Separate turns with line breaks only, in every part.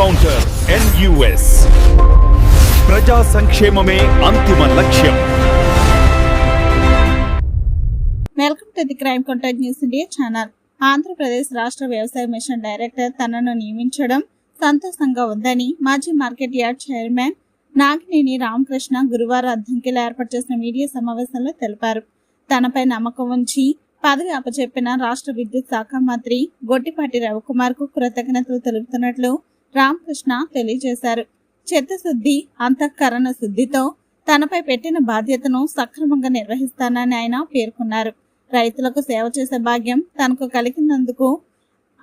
Encounter NUS ప్రజా సంక్షేమమే అంతిమ లక్ష్యం.
Welcome to the crime contact news India channel. Andhra Pradesh రాష్ట్ర వ్యవసాయ మిషన్ డైరెక్టర్ తనను నియమించడం సంతోషంగా ఉందని మాజీ market yard chairman Nagineni Ramakrishna గురువారం అద్దంకిలో ఏర్పాటు చేసిన మీడియా సమావేశంలో తెలిపారు. తనపై నమ్మకం ఉంచి పదవి అప్పచెప్పిన రాష్ట్ర విద్యుత్ శాఖ మంత్రి గొట్టిపాటి రవికుమార్కు కృతజ్ఞతలు తెలుపుతున్నట్లు రామకృష్ణ తెలియజేశారు. చిత్తశుద్ధి అంతఃకరణ శుద్ధితో తనపై పెట్టిన బాధ్యతను సక్రమంగా నిర్వహిస్తానని ఆయన పేర్కొన్నారు. రైతులకు సేవ చేసే భాగ్యం తనకు కలిగినందుకు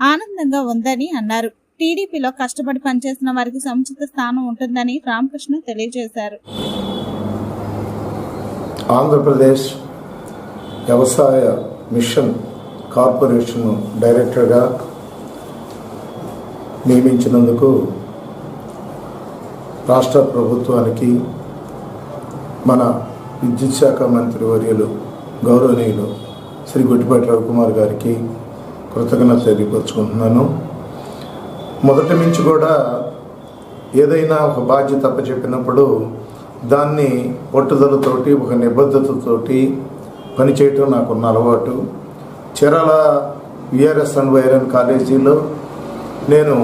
ఆనందంగా ఉందని అన్నారు. టీడీపీలో కష్టపడి పనిచేసిన వారికి సముచిత స్థానం ఉంటుందని రామకృష్ణ తెలియజేశారు.
ఆంధ్రప్రదేశ్ వ్యవసాయ మిషన్ కార్పొరేషన్ డైరెక్టర్గా నియమించినందుకు రాష్ట్ర ప్రభుత్వానికి మన విద్యుత్ శాఖ మంత్రి వర్యులు గౌరవనీయులు శ్రీ గుట్టిపాటి రవికుమార్ గారికి కృతజ్ఞత తెలియపరుచుకుంటున్నాను. మొదటి నుంచి కూడా ఏదైనా ఒక బాధ్యత అప్పచెప్పినప్పుడు దాన్ని పట్టుదలతోటి ఒక నిబద్ధతతోటి పనిచేయటం నాకున్న అలవాటు. చీరాల విఆర్ఎస్ అండ్ వైరన్ కాలేజీలో నేను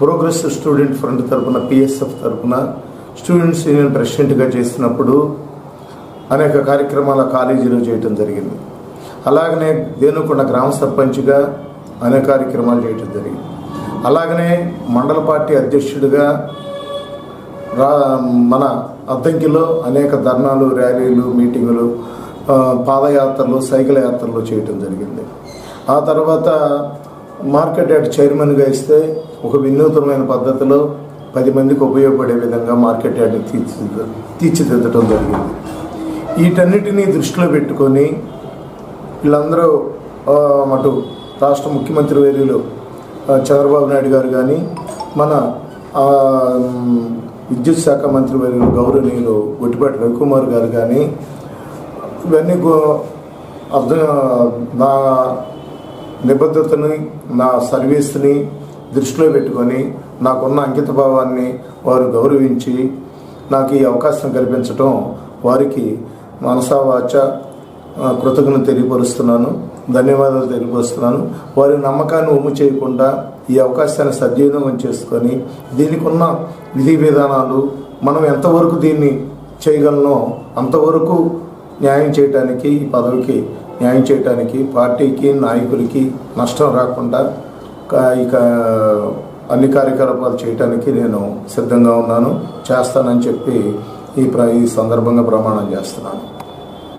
ప్రోగ్రెస్ స్టూడెంట్ ఫ్రంట్ తరపున పిఎస్ఎఫ్ తరపున స్టూడెంట్స్ యూనియన్ ప్రెసిడెంట్గా చేసినప్పుడు అనేక కార్యక్రమాల కాలేజీలో చేయటం జరిగింది. అలాగనే దేనుకొండ గ్రామ సర్పంచ్గా అనేక కార్యక్రమాలు చేయటం జరిగింది. అలాగనే మండల పార్టీ అధ్యక్షుడిగా రా మన అద్దంకిలో అనేక ధర్నాలు ర్యాలీలు మీటింగులు పాదయాత్రలు సైకిల్ యాత్రలు చేయటం జరిగింది. ఆ తర్వాత మార్కెట్ యార్డ్ చైర్మన్గా ఇస్తే ఒక వినూతనమైన పద్ధతిలో పది మందికి ఉపయోగపడే విధంగా మార్కెట్ యార్డ్ని తీర్చి తీర్చిదిద్దటం జరిగింది. వీటన్నిటినీ దృష్టిలో పెట్టుకొని వీళ్ళందరూ అటు రాష్ట్ర ముఖ్యమంత్రి వర్యులు చంద్రబాబు నాయుడు గారు కానీ మన విద్యుత్ శాఖ మంత్రి వర్యులు గౌరవనీయులు గొట్టిపాటి రవికుమార్ గారు కానీ ఇవన్నీ గో- అర్థం నా నిబద్ధతని నా సర్వీస్ని దృష్టిలో పెట్టుకొని నాకున్న అంకిత భావాన్ని వారు గౌరవించి నాకు ఈ అవకాశం కల్పించటం వారికి మనసావాచ కృతజ్ఞత తెలియపరుస్తున్నాను ధన్యవాదాలు తెలియపరుస్తున్నాను. వారి నమ్మకాన్ని ఉమ్ము చేయకుండా ఈ అవకాశాన్ని సద్వినియోగం చేసుకొని దీనికి ఉన్న విధి విధానాలు మనం ఎంతవరకు దీన్ని చేయగలనో అంతవరకు న్యాయం చేయటానికి ఈ పదవికి న్యాయం చేయటానికి పార్టీకి నాయకులకి నష్టం రాకుండా ఇక అన్ని కార్యకలాపాలు చేయటానికి నేను సిద్ధంగా ఉన్నాను. చేస్తానని చెప్పి ఈ ప్ర ఈ సందర్భంగా ప్రమాణం చేస్తున్నాను.